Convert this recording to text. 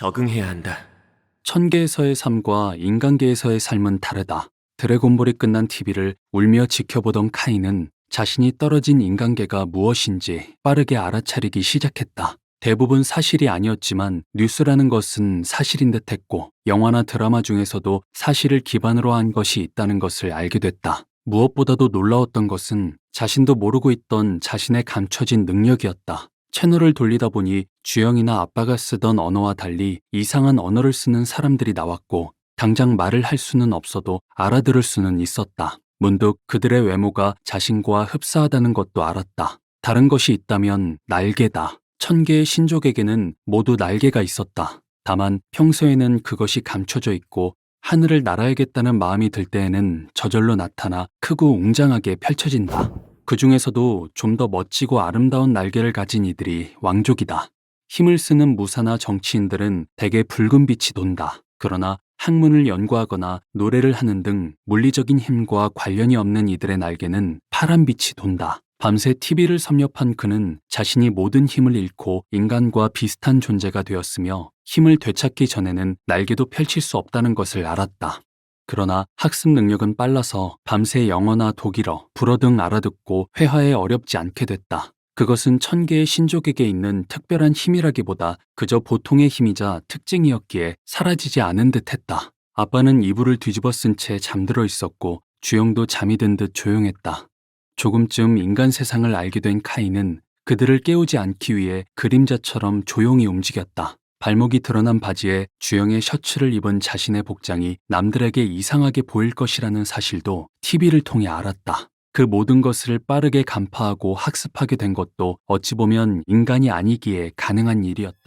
적응해야 한다. 천계에서의 삶과 인간계에서의 삶은 다르다. 드래곤볼이 끝난 TV를 울며 지켜보던 카이는 자신이 떨어진 인간계가 무엇인지 빠르게 알아차리기 시작했다. 대부분 사실이 아니었지만 뉴스라는 것은 사실인 듯 했고 영화나 드라마 중에서도 사실을 기반으로 한 것이 있다는 것을 알게 됐다. 무엇보다도 놀라웠던 것은 자신도 모르고 있던 자신의 감춰진 능력이었다. 채널을 돌리다 보니 주영이나 아빠가 쓰던 언어와 달리 이상한 언어를 쓰는 사람들이 나왔고 당장 말을 할 수는 없어도 알아들을 수는 있었다. 문득 그들의 외모가 자신과 흡사하다는 것도 알았다. 다른 것이 있다면 날개다. 천 개의 신족에게는 모두 날개가 있었다. 다만 평소에는 그것이 감춰져 있고 하늘을 날아야겠다는 마음이 들 때에는 저절로 나타나 크고 웅장하게 펼쳐진다. 그 중에서도 좀 더 멋지고 아름다운 날개를 가진 이들이 왕족이다. 힘을 쓰는 무사나 정치인들은 대개 붉은 빛이 돈다. 그러나 학문을 연구하거나 노래를 하는 등 물리적인 힘과 관련이 없는 이들의 날개는 파란 빛이 돈다. 밤새 TV를 섭렵한 그는 자신이 모든 힘을 잃고 인간과 비슷한 존재가 되었으며 힘을 되찾기 전에는 날개도 펼칠 수 없다는 것을 알았다. 그러나 학습 능력은 빨라서 밤새 영어나 독일어, 불어 등 알아듣고 회화에 어렵지 않게 됐다. 그것은 천 개의 신족에게 있는 특별한 힘이라기보다 그저 보통의 힘이자 특징이었기에 사라지지 않은 듯 했다. 아빠는 이불을 뒤집어 쓴 채 잠들어 있었고 주영도 잠이 든 듯 조용했다. 조금쯤 인간 세상을 알게 된 카이는 그들을 깨우지 않기 위해 그림자처럼 조용히 움직였다. 발목이 드러난 바지에 주영의 셔츠를 입은 자신의 복장이 남들에게 이상하게 보일 것이라는 사실도 TV를 통해 알았다. 그 모든 것을 빠르게 간파하고 학습하게 된 것도 어찌 보면 인간이 아니기에 가능한 일이었다.